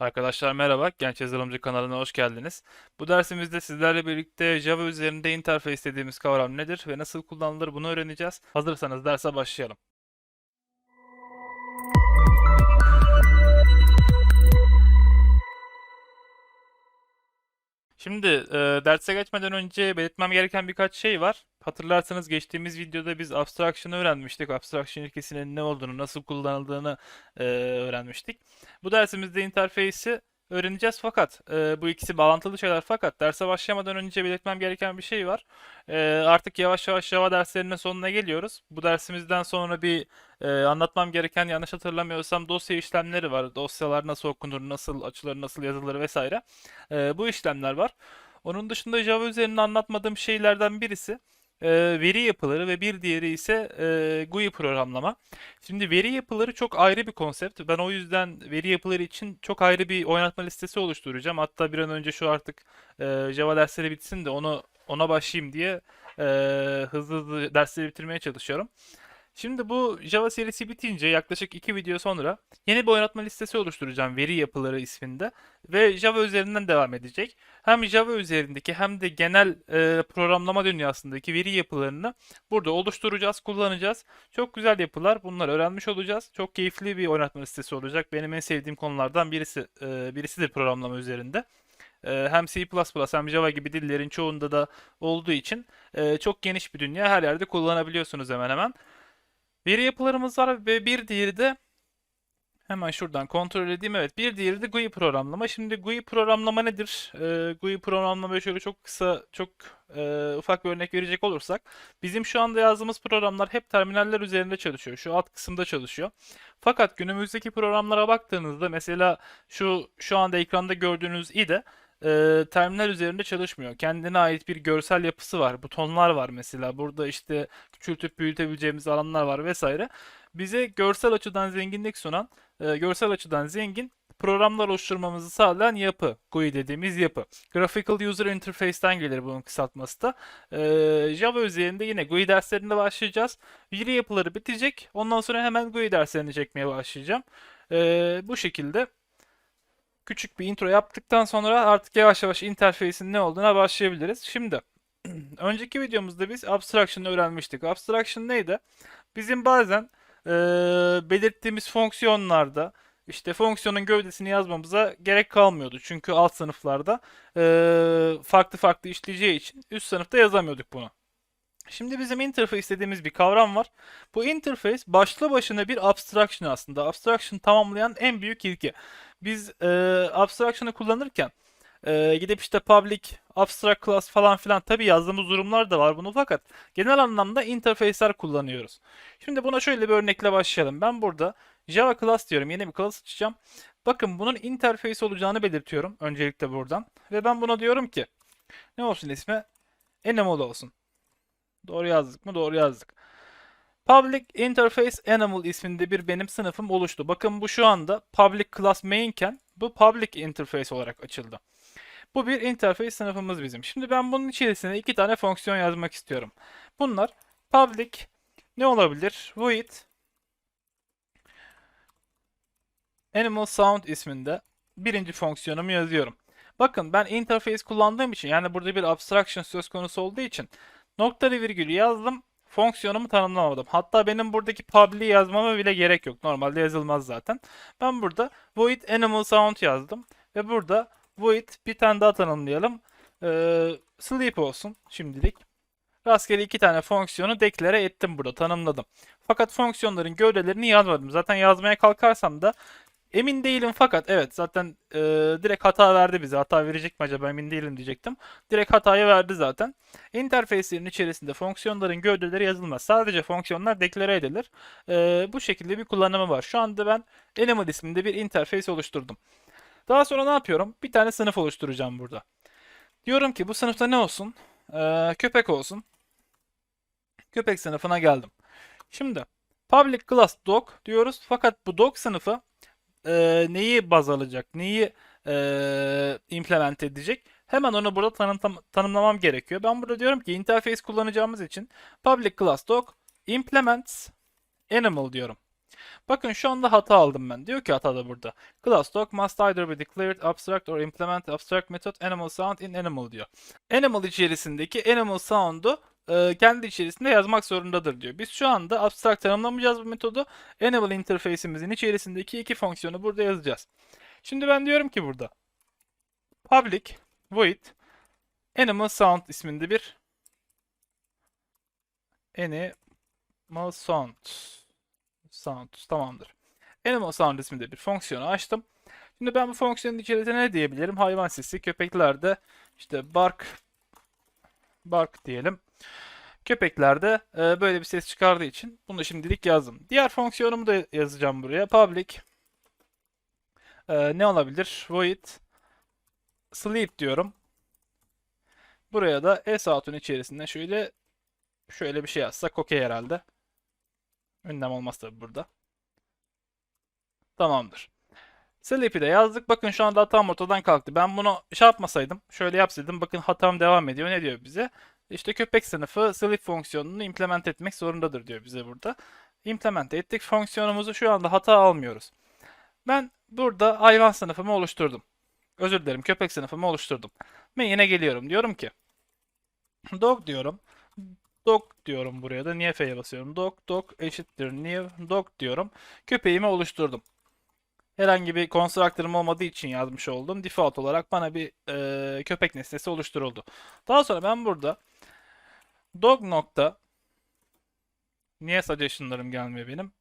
Arkadaşlar merhaba, Genç Yazılımcı kanalına hoş geldiniz. Bu dersimizde sizlerle birlikte Java üzerinde interface dediğimiz kavram nedir ve nasıl kullanılır bunu öğreneceğiz. Hazırsanız derse başlayalım. Şimdi e, derse geçmeden önce belirtmem gereken birkaç şey var. Hatırlarsanız geçtiğimiz videoda biz abstraction'ı öğrenmiştik. Abstraction ilkesinin ne olduğunu, nasıl kullanıldığını e, öğrenmiştik. Bu dersimizde interface'i öğreneceğiz fakat e, bu ikisi bağlantılı şeyler fakat derse başlamadan önce belirtmem gereken bir şey var. E, artık yavaş yavaş Java derslerinin sonuna geliyoruz. Bu dersimizden sonra bir e, anlatmam gereken yanlış hatırlamıyorsam dosya işlemleri var. Dosyalar nasıl okunur, nasıl açılır, nasıl yazılır vesaire. E, bu işlemler var. Onun dışında Java üzerinde anlatmadığım şeylerden birisi e, veri yapıları ve bir diğeri ise e, GUI programlama. Şimdi veri yapıları çok ayrı bir konsept. Ben o yüzden veri yapıları için çok ayrı bir oynatma listesi oluşturacağım. Hatta bir an önce şu artık e, Java dersleri bitsin de onu ona başlayayım diye e, hızlı hızlı dersleri bitirmeye çalışıyorum. Şimdi bu Java serisi bitince yaklaşık iki video sonra yeni bir oynatma listesi oluşturacağım veri yapıları isminde ve Java üzerinden devam edecek. Hem Java üzerindeki hem de genel e, programlama dünyasındaki veri yapılarını burada oluşturacağız, kullanacağız. Çok güzel yapılar. Bunları öğrenmiş olacağız. Çok keyifli bir oynatma listesi olacak. Benim en sevdiğim konulardan birisi e, birisidir programlama üzerinde. E, hem C++ hem Java gibi dillerin çoğunda da olduğu için e, çok geniş bir dünya. Her yerde kullanabiliyorsunuz hemen hemen. Veri yapılarımız var ve bir diğeri de hemen şuradan kontrol edeyim. Evet bir diğeri de GUI programlama. Şimdi GUI programlama nedir? Ee, GUI programlamaya şöyle çok kısa, çok e, ufak bir örnek verecek olursak. Bizim şu anda yazdığımız programlar hep terminaller üzerinde çalışıyor. Şu alt kısımda çalışıyor. Fakat günümüzdeki programlara baktığınızda mesela şu şu anda ekranda gördüğünüz IDE e, terminal üzerinde çalışmıyor. Kendine ait bir görsel yapısı var. Butonlar var mesela. Burada işte küçültüp büyütebileceğimiz alanlar var vesaire. Bize görsel açıdan zenginlik sunan, e, görsel açıdan zengin programlar oluşturmamızı sağlayan yapı. GUI dediğimiz yapı. Graphical User Interface'ten gelir bunun kısaltması da. E, Java üzerinde yine GUI derslerinde başlayacağız. Veri yapıları bitecek. Ondan sonra hemen GUI derslerini çekmeye başlayacağım. E, bu şekilde küçük bir intro yaptıktan sonra artık yavaş yavaş interface'in ne olduğuna başlayabiliriz. Şimdi önceki videomuzda biz abstraction'ı öğrenmiştik. Abstraction neydi? Bizim bazen e, belirttiğimiz fonksiyonlarda işte fonksiyonun gövdesini yazmamıza gerek kalmıyordu. Çünkü alt sınıflarda e, farklı farklı işleyeceği için üst sınıfta yazamıyorduk bunu. Şimdi bizim interface dediğimiz bir kavram var. Bu interface başlı başına bir abstraction aslında. Abstraction tamamlayan en büyük ilke. Biz e, abstraction'ı kullanırken e, gidip işte public, abstract class falan filan tabi yazdığımız durumlar da var bunu fakat genel anlamda interface'ler kullanıyoruz. Şimdi buna şöyle bir örnekle başlayalım. Ben burada Java class diyorum. Yeni bir class açacağım. Bakın bunun interface olacağını belirtiyorum öncelikle buradan. Ve ben buna diyorum ki ne olsun ismi? Animal olsun. Doğru yazdık mı? Doğru yazdık. Public Interface Animal isminde bir benim sınıfım oluştu. Bakın bu şu anda public class main iken bu public interface olarak açıldı. Bu bir interface sınıfımız bizim. Şimdi ben bunun içerisine iki tane fonksiyon yazmak istiyorum. Bunlar public ne olabilir? Void animal sound isminde birinci fonksiyonumu yazıyorum. Bakın ben interface kullandığım için yani burada bir abstraction söz konusu olduğu için noktalı virgülü yazdım. Fonksiyonumu tanımlamadım. Hatta benim buradaki public'i yazmama bile gerek yok. Normalde yazılmaz zaten. Ben burada void animal sound yazdım. Ve burada void bir tane daha tanımlayalım. Ee, sleep olsun şimdilik. Rastgele iki tane fonksiyonu deklare ettim burada tanımladım. Fakat fonksiyonların gövdelerini yazmadım. Zaten yazmaya kalkarsam da Emin değilim fakat evet zaten e, direkt hata verdi bize. Hata verecek mi acaba emin değilim diyecektim. Direkt hatayı verdi zaten. Interface'lerin içerisinde fonksiyonların gövdeleri yazılmaz. Sadece fonksiyonlar deklare edilir. E, bu şekilde bir kullanımı var. Şu anda ben Animal isminde bir interface oluşturdum. Daha sonra ne yapıyorum? Bir tane sınıf oluşturacağım burada. Diyorum ki bu sınıfta ne olsun? E, köpek olsun. Köpek sınıfına geldim. Şimdi public class dog diyoruz. Fakat bu dog sınıfı e, neyi baz alacak, neyi e, implement edecek? Hemen onu burada tanım, tanımlamam gerekiyor. Ben burada diyorum ki interface kullanacağımız için public class dog implements animal diyorum. Bakın şu anda hata aldım ben. Diyor ki hata da burada. Class dog must either be declared abstract or implement abstract method animal sound in animal diyor. Animal içerisindeki animal sound'u e, kendi içerisinde yazmak zorundadır diyor. Biz şu anda abstract tanımlamayacağız bu metodu. Animal interface'imizin içerisindeki iki fonksiyonu burada yazacağız. Şimdi ben diyorum ki burada public void animal sound isminde bir animal sound sound tamamdır. Animal sound isminde bir fonksiyonu açtım. Şimdi ben bu fonksiyonun içerisine ne diyebilirim? Hayvan sesi, köpeklerde işte bark bark diyelim. Köpeklerde e, böyle bir ses çıkardığı için bunu şimdilik yazdım. Diğer fonksiyonumu da yazacağım buraya. Public e, ne olabilir? Void sleep diyorum. Buraya da s out'un içerisinde şöyle şöyle bir şey yazsak okey herhalde. Ünlem olmaz tabi burada. Tamamdır. Sleep'i de yazdık. Bakın şu anda hatam ortadan kalktı. Ben bunu şey yapmasaydım, şöyle yapsaydım. Bakın hatam devam ediyor. Ne diyor bize? İşte köpek sınıfı sleep fonksiyonunu implement etmek zorundadır diyor bize burada. Implement ettik. Fonksiyonumuzu şu anda hata almıyoruz. Ben burada hayvan sınıfımı oluşturdum. Özür dilerim köpek sınıfımı oluşturdum. Main'e geliyorum. Diyorum ki dog diyorum. Dog diyorum buraya da. Niye F'ye basıyorum? Dog, dog eşittir new dog diyorum. Köpeğimi oluşturdum. Herhangi bir constructor'ım olmadığı için yazmış oldum. Default olarak bana bir e, köpek nesnesi oluşturuldu. Daha sonra ben burada dog nokta niye suggestion'larım gelmiyor benim?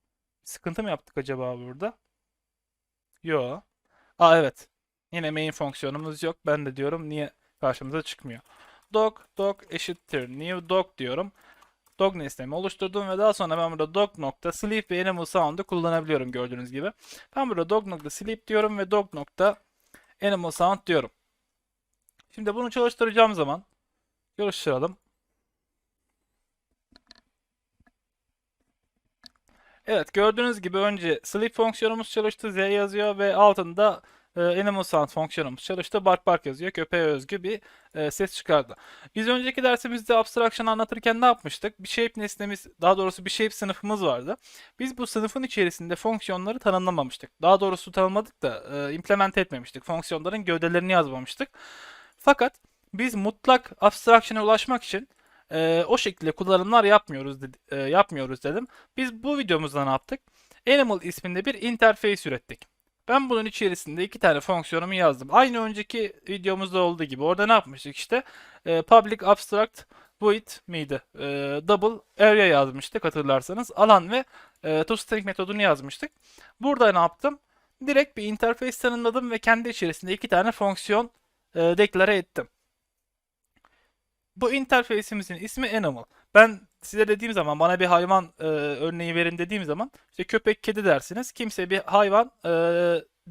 Sıkıntı mı yaptık acaba burada? Yo. Aa evet. Yine main fonksiyonumuz yok. Ben de diyorum niye karşımıza çıkmıyor. Dog, dog eşittir new dog diyorum. Dog nesnemi oluşturdum ve daha sonra ben burada dog nokta sleep ve animal sound'u kullanabiliyorum gördüğünüz gibi. Ben burada dog nokta sleep diyorum ve dog nokta animal sound diyorum. Şimdi bunu çalıştıracağım zaman çalıştıralım. Evet gördüğünüz gibi önce sleep fonksiyonumuz çalıştı z yazıyor ve altında e, animal sound fonksiyonumuz çalıştı bark bark yazıyor köpeğe özgü bir e, ses çıkardı. Biz önceki dersimizde abstraction anlatırken ne yapmıştık? Bir shape nesnemiz daha doğrusu bir shape sınıfımız vardı. Biz bu sınıfın içerisinde fonksiyonları tanımlamamıştık. Daha doğrusu tanımladık da e, implement etmemiştik. Fonksiyonların gövdelerini yazmamıştık. Fakat biz mutlak abstraction'a ulaşmak için e, o şekilde kullanımlar yapmıyoruz dedi- e, yapmıyoruz dedim. Biz bu videomuzda ne yaptık? Animal isminde bir interface ürettik. Ben bunun içerisinde iki tane fonksiyonumu yazdım. Aynı önceki videomuzda olduğu gibi. Orada ne yapmıştık işte? E, public abstract void miydi? E, double area yazmıştık hatırlarsanız. Alan ve e, toString metodunu yazmıştık. Burada ne yaptım? Direkt bir interface tanımladım ve kendi içerisinde iki tane fonksiyon e, deklare ettim. Bu interface'imizin ismi Animal. Ben size dediğim zaman bana bir hayvan e, örneği verin dediğim zaman işte köpek, kedi dersiniz. Kimse bir hayvan e,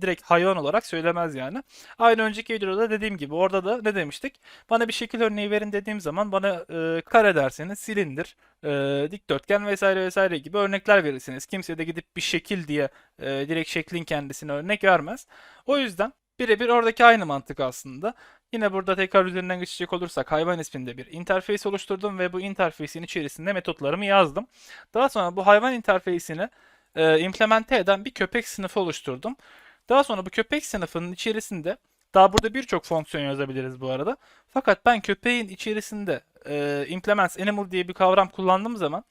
direkt hayvan olarak söylemez yani. Aynı önceki videoda dediğim gibi orada da ne demiştik? Bana bir şekil örneği verin dediğim zaman bana e, kare derseniz silindir, e, dikdörtgen vesaire vesaire gibi örnekler verirsiniz. Kimse de gidip bir şekil diye e, direkt şeklin kendisine örnek vermez. O yüzden birebir oradaki aynı mantık aslında. Yine burada tekrar üzerinden geçecek olursak hayvan isminde bir interface oluşturdum ve bu interface'in içerisinde metotlarımı yazdım. Daha sonra bu hayvan interface'ini e, implemente eden bir köpek sınıfı oluşturdum. Daha sonra bu köpek sınıfının içerisinde daha burada birçok fonksiyon yazabiliriz bu arada. Fakat ben köpeğin içerisinde e, implements animal diye bir kavram kullandığım zaman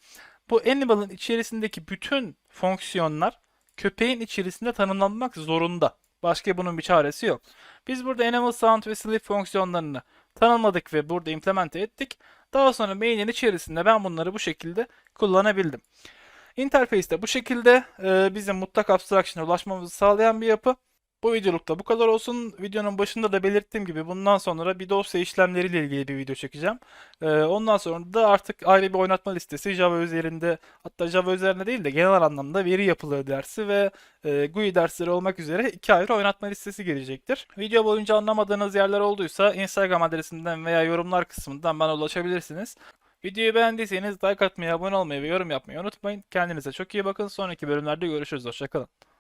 bu animal'ın içerisindeki bütün fonksiyonlar köpeğin içerisinde tanımlanmak zorunda. Başka bunun bir çaresi yok. Biz burada animal sound ve sleep fonksiyonlarını tanımladık ve burada implemente ettik. Daha sonra main'in içerisinde ben bunları bu şekilde kullanabildim. Interface de bu şekilde e, bizim mutlak abstraction'a ulaşmamızı sağlayan bir yapı. Bu videolukta bu kadar olsun. Videonun başında da belirttiğim gibi bundan sonra bir dosya işlemleriyle ilgili bir video çekeceğim. Ee, ondan sonra da artık ayrı bir oynatma listesi Java üzerinde hatta Java üzerinde değil de genel anlamda veri yapıları dersi ve e, GUI dersleri olmak üzere iki ayrı oynatma listesi gelecektir. Video boyunca anlamadığınız yerler olduysa Instagram adresimden veya yorumlar kısmından bana ulaşabilirsiniz. Videoyu beğendiyseniz like atmayı, abone olmayı ve yorum yapmayı unutmayın. Kendinize çok iyi bakın. Sonraki bölümlerde görüşürüz. Hoşçakalın.